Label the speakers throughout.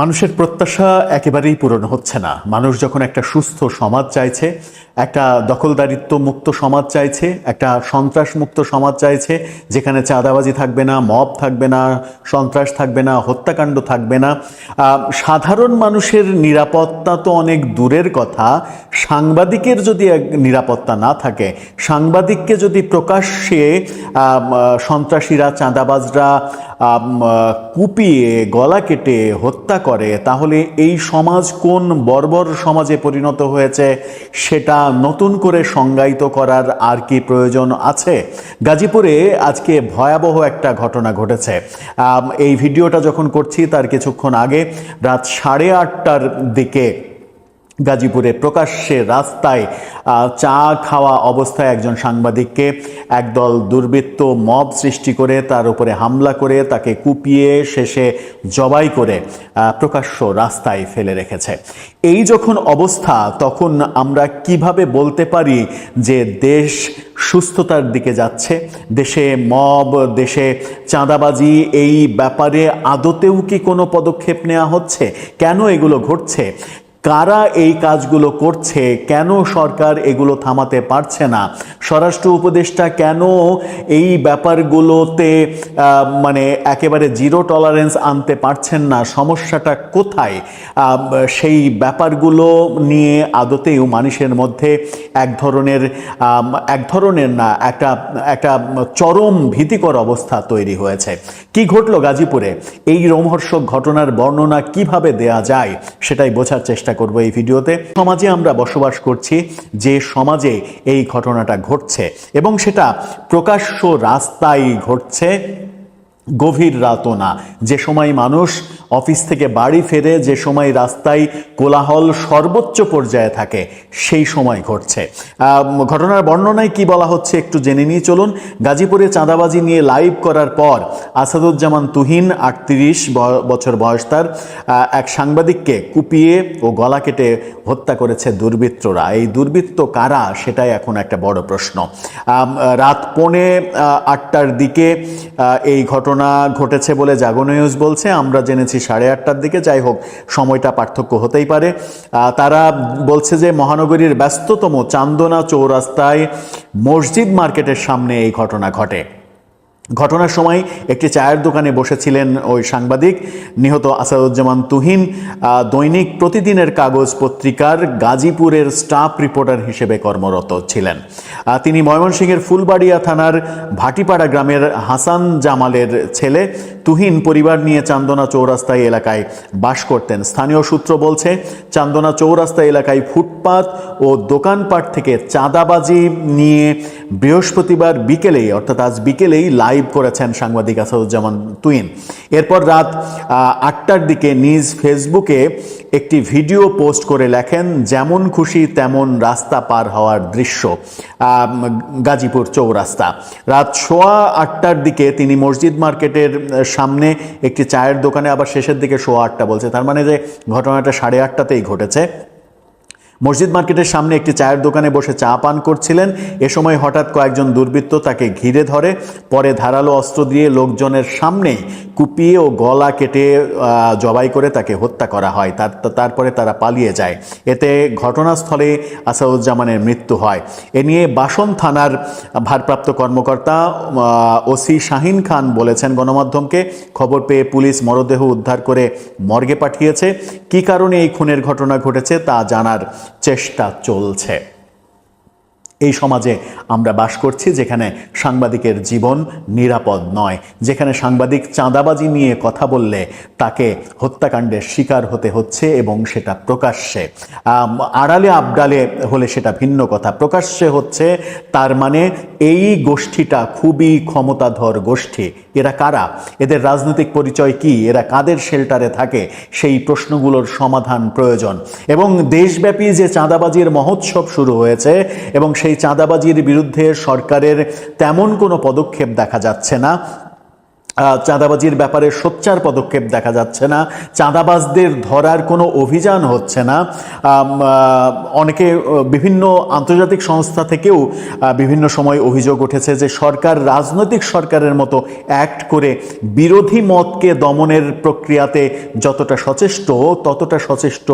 Speaker 1: মানুষের প্রত্যাশা একেবারেই পূরণ হচ্ছে না। মানুষ যখন একটা সুস্থ সমাজ চাইছে, একটা দখলদারিত্ব মুক্ত সমাজ চাইছে, একটা সন্ত্রাস মুক্ত সমাজ চাইছে, যেখানে চাঁদাবাজি থাকবে না, মব থাকবে না, সন্ত্রাস থাকবে না, হত্যাকাণ্ড থাকবে না সাধারণ মানুষের নিরাপত্তা তো অনেক দূরের কথা। সাংবাদিকের যদি নিরাপত্তা না থাকে, সাংবাদিককে যদি প্রকাশ্যে সন্ত্রাসীরা, চাঁদাবাজরা কুপিয়ে, গলা কেটে হত্যা করে, তাহলে এই সমাজ কোন বর্বর সমাজে পরিণত হয়েছে সেটা নতুন করে সংজ্ঞায়িত করার আর কি প্রয়োজন আছে? গাজীপুরে আজকে ভয়াবহ একটা ঘটনা ঘটেছে। এই ভিডিওটা যখন করছি তার কিছুক্ষণ আগে রাত সাড়ে আটটার দিকে গাজীপুরে প্রকাশ্যে রাস্তায় চা খাওয়া অবস্থায় একজন সাংবাদিককে একদল দুর্বৃত্ত মব সৃষ্টি করে তার উপরে হামলা করে তাকে কুপিয়ে শেষে জবাই করে প্রকাশ্য রাস্তায় ফেলে রেখেছে। এই যখন অবস্থা, তখন আমরা কীভাবে বলতে পারি যে দেশ সুস্থতার দিকে যাচ্ছে? দেশে মব, দেশে চাঁদাবাজি, এই ব্যাপারে আদতেও কি কোনো পদক্ষেপ নেওয়া হচ্ছে? কেন এগুলো ঘটছে? কারা এই কাজগুলো করছে? কেন সরকার এগুলো থামাতে পারছে না? স্বরাষ্ট্র উপদেষ্টা কেন এই ব্যাপারগুলোতে মানে একেবারে জিরো টলারেন্স আনতে পারছেন না? সমস্যাটা কোথায়? সেই ব্যাপারগুলো নিয়ে আদতেও মানুষের মধ্যে এক ধরনের এক ধরনের না, একটা একটা চরম ভীতিকর অবস্থা তৈরি হয়েছে। কি ঘটলো গাজীপুরে? এই রোমহর্ষক ঘটনার বর্ণনা কীভাবে দেয়া যায়? সেটাই বোঝার চেষ্টা করব এই ভিডিওতে। সমাজে আমরা বসবাস করছি, যে সমাজে এই ঘটনাটা ঘটছে এবং সেটা প্রকাশ্য রাস্তায় ঘটছে। গভীর রাতও না। যে সময় মানুষ অফিস থেকে বাড়ি ফেরে, যে সময় রাস্তায় কোলাহল সর্বোচ্চ পর্যায়ে থাকে, সেই সময় ঘটছে। ঘটনার বর্ণনায় কি বলা হচ্ছে একটু জেনে নিয়ে চলুন। গাজীপুরে চাঁদাবাজি নিয়ে লাইভ করার পর আসাদুজ্জামান তুহিন, আটত্রিশ বছর বয়স তার এক সাংবাদিককে কুপিয়ে ও গলা কেটে হত্যা করেছে দুর্বৃত্তরা। এই দুর্বৃত্ত কারা, সেটাই এখন একটা বড় প্রশ্ন। রাত পৌনে আটটার দিকে এই ঘটনা ঘটেছে বলে জাগো নিউজ বলছে। আমরা জেনেছি সাড়ে আটটার দিকে। যাই হোক, সময়টা পার্থক্য হতেই পারে। তারা বলছে যে মহানগরীর ব্যস্ততম চান্দনা চৌরাস্তায় মসজিদ মার্কেটের সামনে এই ঘটনা ঘটে। ঘটনার সময় একটি চায়ের দোকানে বসেছিলেন ওই সাংবাদিক, নিহত আসাদুজ্জামান তুহিন। দৈনিক প্রতিদিনের কাগজ পত্রিকার গাজীপুরের স্টাফ রিপোর্টার হিসেবে কর্মরত ছিলেন। তিনি ময়মনসিংহের ফুলবাড়িয়া থানার ভাটিপাড়া গ্রামের হাসান জামালের ছেলে। তুহিন পরিবার নিয়ে চান্দনা চৌরাস্তায় এলাকায় বাস করতেন। স্থানীয় সূত্র বলছে, চান্দনা চৌরাস্তা এলাকায় ফুটপাত ও দোকানপাট থেকে চাঁদাবাজি নিয়ে বৃহস্পতিবার বিকেলেই, অর্থাৎ আজ বিকেলেই লাইভ করেছেন সাংবাদিক আসাদুজ্জামান তুইন। এরপর রাত আটটার দিকে নিজ ফেসবুকে একটি ভিডিও পোস্ট করে লেখেন, যেমন খুশি তেমন রাস্তা পার হওয়ার দৃশ্য। গাজীপুর চৌরাস্তা। রাত সোয়া আটটার দিকে তিনি মসজিদ মার্কেটের সামনে একটি চায়ের দোকানে, আবার শেষের দিকে সোয়া আটটা বলছে। তার মানে যে ঘটনাটা সাড়ে আটটাতেই ঘটেছে। মসজিদ মার্কেটের সামনে একটি চায়ের দোকানে বসে চা পান করছিলেন। এ সময় হঠাৎ কয়েকজন দুর্বৃত্ত তাকে ঘিরে ধরে, পরে ধারালো অস্ত্র দিয়ে লোকজনের সামনেই কুপিয়ে ও গলা কেটে জবাই করে তাকে হত্যা করা হয়। তার, তারপরে তারা পালিয়ে যায়। এতে ঘটনাস্থলে আসাদুজ্জামানের মৃত্যু হয়। এ নিয়ে বাসন থানার ভারপ্রাপ্ত কর্মকর্তা ওসি শাহিন খান বলেছেন গণমাধ্যমকে, খবর পেয়ে পুলিশ মরদেহ উদ্ধার করে মর্গে পাঠিয়েছে। কী কারণে এই খুনের ঘটনা ঘটেছে তা জানার চেষ্টা চলছে। এই সমাজে আমরা বাস করছি যেখানে সাংবাদিকের জীবন নিরাপদ নয়, যেখানে সাংবাদিক চাঁদাবাজি নিয়ে কথা বললে তাকে হত্যাকাণ্ডের শিকার হতে হচ্ছে এবং সেটা প্রকাশ্যে। আড়ালে আবডালে হলে সেটা ভিন্ন কথা, প্রকাশ্যে হচ্ছে, তার মানে এই গোষ্ঠীটা খুবই ক্ষমতাধর গোষ্ঠী। এরা কারা? এদের রাজনৈতিক পরিচয় কি? এরা কাদের শেল্টারে থাকে? সেই প্রশ্নগুলোর সমাধান প্রয়োজন। এবং দেশব্যাপী যে চাঁদাবাজির মহোৎসব শুরু হয়েছে এবং সেই চাঁদাবাজির বিরুদ্ধে সরকারের তেমন কোনো পদক্ষেপ দেখা যাচ্ছে না চাঁদাবাজির ব্যাপারে সোচ্চার পদক্ষেপ দেখা যাচ্ছে না। চাঁদাবাজদের ধরার কোনো অভিযান হচ্ছে না। অনেকে বিভিন্ন আন্তর্জাতিক সংস্থা থেকেও বিভিন্ন সময় অভিযোগ উঠেছে যে সরকার রাজনৈতিক সরকারের মতো অ্যাক্ট করে বিরোধী মতকে দমনের প্রক্রিয়াতে যতটা সচেষ্ট, ততটা সচেষ্ট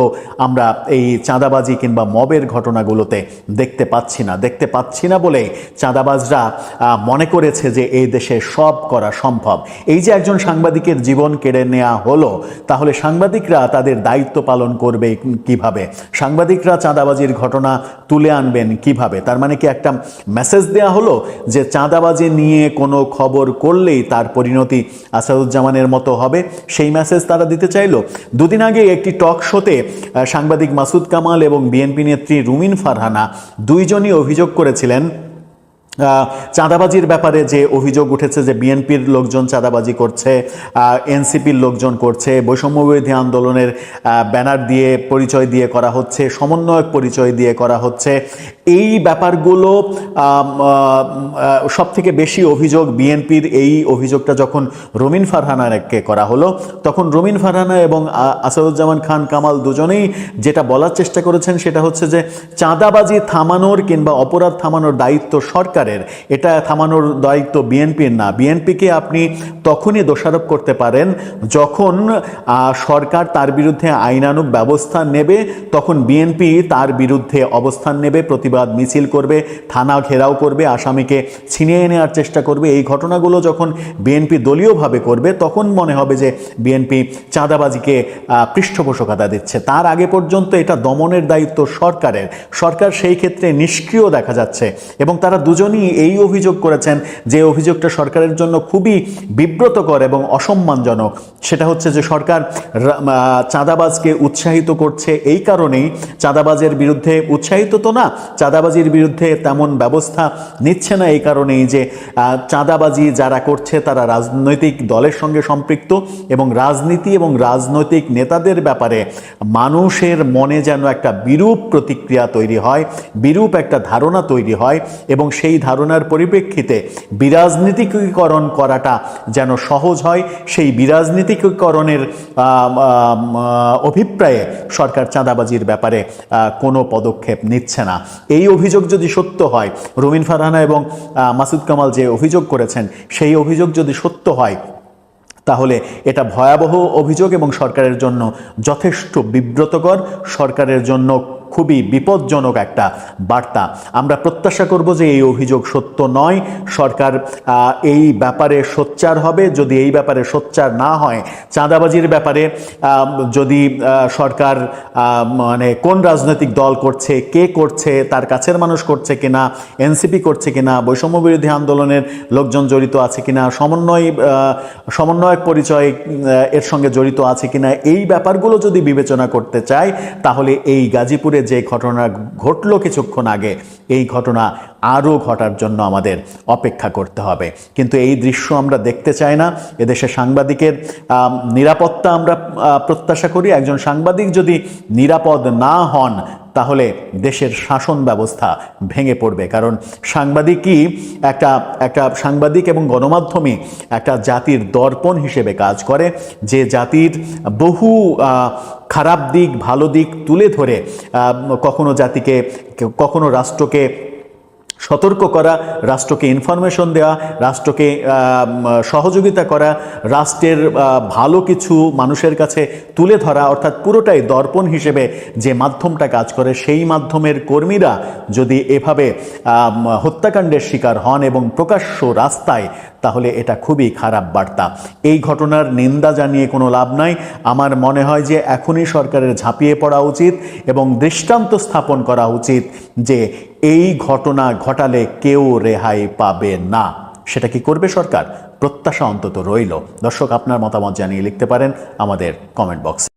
Speaker 1: আমরা এই চাঁদাবাজি কিংবা মবের ঘটনাগুলোতে দেখতে পাচ্ছি না। দেখতে পাচ্ছি না বলে চাঁদাবাজরা মনে করেছে যে এই দেশে সব করা সম্ভব। এই যে একজন সাংবাদিকের জীবন কেড়ে নেওয়া হলো, তাহলে সাংবাদিকরা তাদের দায়িত্ব পালন করবে কীভাবে? সাংবাদিকরা চাঁদাবাজির ঘটনা তুলে আনবেন কীভাবে? তার মানে কি একটা মেসেজ দেয়া হলো যে চাঁদাবাজি নিয়ে কোনো খবর করলেই তার পরিণতি আসাদুজ্জামানের মতো হবে? সেই মেসেজ তারা দিতে চাইলো। দুদিন আগে একটি টক শোতে সাংবাদিক মাসুদ কামাল এবং বিএনপি নেত্রী রুমিন ফারহানা দুইজনই অভিযোগ করেছিলেন চাঁদাবাজির ব্যাপারে যে অভিযোগ উঠেছে যে বিএনপির লোকজন চাঁদাবাজি করছে এনসিপির লোকজন করছে, বৈষম্যবিরোধী আন্দোলনের ব্যানার দিয়ে পরিচয় দিয়ে করা হচ্ছে, সমন্বয়ক পরিচয় দিয়ে করা হচ্ছে, এই ব্যাপারগুলো সব থেকে বেশি অভিযোগ বিএনপির এই অভিযোগটা যখন রমিন ফারহানাকে করা হলো, তখন রমিন ফারহানা এবং আসাদুজ্জামান খান কামাল দুজনেই যেটা বলার চেষ্টা করেছেন সেটা হচ্ছে যে চাঁদাবাজি থামানোর কিংবা অপরাধ থামানোর দায়িত্ব সরকারের। এটা থামানোর দায়িত্ব বিএনপির না। বিএনপিকে আপনি তখনই দোষারোপ করতে পারেন যখন সরকার তার বিরুদ্ধে আইনানুক ব্যবস্থা নেবে, তখন বিএনপি তার বিরুদ্ধে অবস্থান নেবে, প্রতিবাদ মিছিল করবে, থানা ঘেরাও করবে, আসামিকে ছিনিয়ে নেওয়ার চেষ্টা করবে। এই ঘটনাগুলো যখন বিএনপি দলীয়ভাবে করবে, তখন মনে হবে যে বিএনপি চাঁদাবাজিকে পৃষ্ঠপোষকতা দিচ্ছে। তার আগে পর্যন্ত এটা দমনের দায়িত্ব সরকারের। সরকার সেই ক্ষেত্রে নিষ্ক্রিয় দেখা যাচ্ছে এবং তারা দুজনই এই অভিযোগ করেছেন যে অভিযোগটা সরকারের জন্য খুবই বিব্রতকর এবং অসম্মানজনক। সেটা হচ্ছে যে সরকার চাঁদাবাজকে উৎসাহিত করছে এই কারণেই। চাঁদাবাজের বিরুদ্ধে উৎসাহিত তো না, চাঁদাবাজির বিরুদ্ধে তেমন ব্যবস্থা নিচ্ছে না এই কারণেই যে চাঁদাবাজি যারা করছে তারা রাজনৈতিক দলের সঙ্গে সম্পৃক্ত এবং রাজনীতি এবং রাজনৈতিক নেতাদের ব্যাপারে মানুষের মনে যেন একটা বিরূপ প্রতিক্রিয়া তৈরি হয়, বিরূপ একটা ধারণা তৈরি হয় এবং সেই ধারণার পরিপ্রেক্ষিতে বিরাজনীতিকীকরণ করাটা যেন সহজ হয় সেই আহ, অভিপ্রায়ে সরকার চাঁদাবাজির ব্যাপারে কোনো পদক্ষেপ নিচ্ছে না। এই অভিযোগ যদি সত্য হয় রুমিন ফারহানা এবং মাসুদ কামাল যে অভিযোগ করেছেন সেই অভিযোগ যদি সত্য হয় তাহলে এটা ভয়াবহ অভিযোগ এবং সরকারের জন্য যথেষ্ট বিব্রতকর। সরকারের জন্য খুবই বিপজ্জনক একটা বার্তা। আমরা প্রত্যাশা করব যে এই অভিযোগ সত্য নয়। সরকার এই ব্যাপারে সোচ্চার হবে। যদি এই ব্যাপারে সোচ্চার না হয়, চাঁদাবাজির ব্যাপারে যদি সরকার মানে কোন রাজনৈতিক দল করছে, কে করছে, তার কাছের মানুষ করছে কিনা, এনসিপি করছে কিনা, বৈষম্য বিরোধী আন্দোলনের লোকজন জড়িত আছে কিনা, সমন্বয় সমন্বয়ক পরিচয় এর সঙ্গে জড়িত আছে কিনা, এই ব্যাপারগুলো যদি বিবেচনা করতে চায়, তাহলে এই গাজীপুরে যে ঘটনা ঘটলো কিছুক্ষণ আগে, এই ঘটনা আরও ঘটার জন্য আমাদের অপেক্ষা করতে হবে। কিন্তু এই দৃশ্য আমরা দেখতে চাই না। এদেশে সাংবাদিকের নিরাপত্তা আমরা প্রত্যাশা করি। একজন সাংবাদিক যদি নিরাপদ না হন তাহলে দেশের শাসন ব্যবস্থা ভেঙে পড়বে। কারণ সাংবাদিকই একটা একটা সাংবাদিক এবং গণমাধ্যমই একটা জাতির দর্পণ হিসেবে কাজ করে। যে জাতির বহু খারাপ দিক, ভালো দিক তুলে ধরে কখনো জাতিকে, কখনো রাষ্ট্রকে সতর্ক করা, রাষ্ট্রকে ইনফরমেশন দেওয়া, রাষ্ট্রকে সহযোগিতা করা, রাষ্ট্রের ভালো কিছু মানুষের কাছে তুলে ধরা, অর্থাৎ পুরোটাই দর্পণ হিসেবে যে মাধ্যমটা কাজ করে, সেই মাধ্যমের কর্মীরা যদি এভাবে হত্যাকাণ্ডের শিকার হন এবং প্রকাশ্য রাস্তায়, তাহলে এটা খুবই খারাপ বার্তা। এই ঘটনার নিন্দা জানিয়ে কোনো লাভ নাই। আমার মনে হয় যে এখনই সরকারের ঝাঁপিয়ে পড়া উচিত এবং দৃষ্টান্ত স্থাপন করা উচিত যে এই ঘটনা ঘটালে কেউ রেহাই পাবে না। সেটা কি করবে সরকার? প্রত্যাশা অন্তত রইল। দর্শক, আপনার মতামত জানিয়ে লিখতে পারেন আমাদের কমেন্ট বক্সে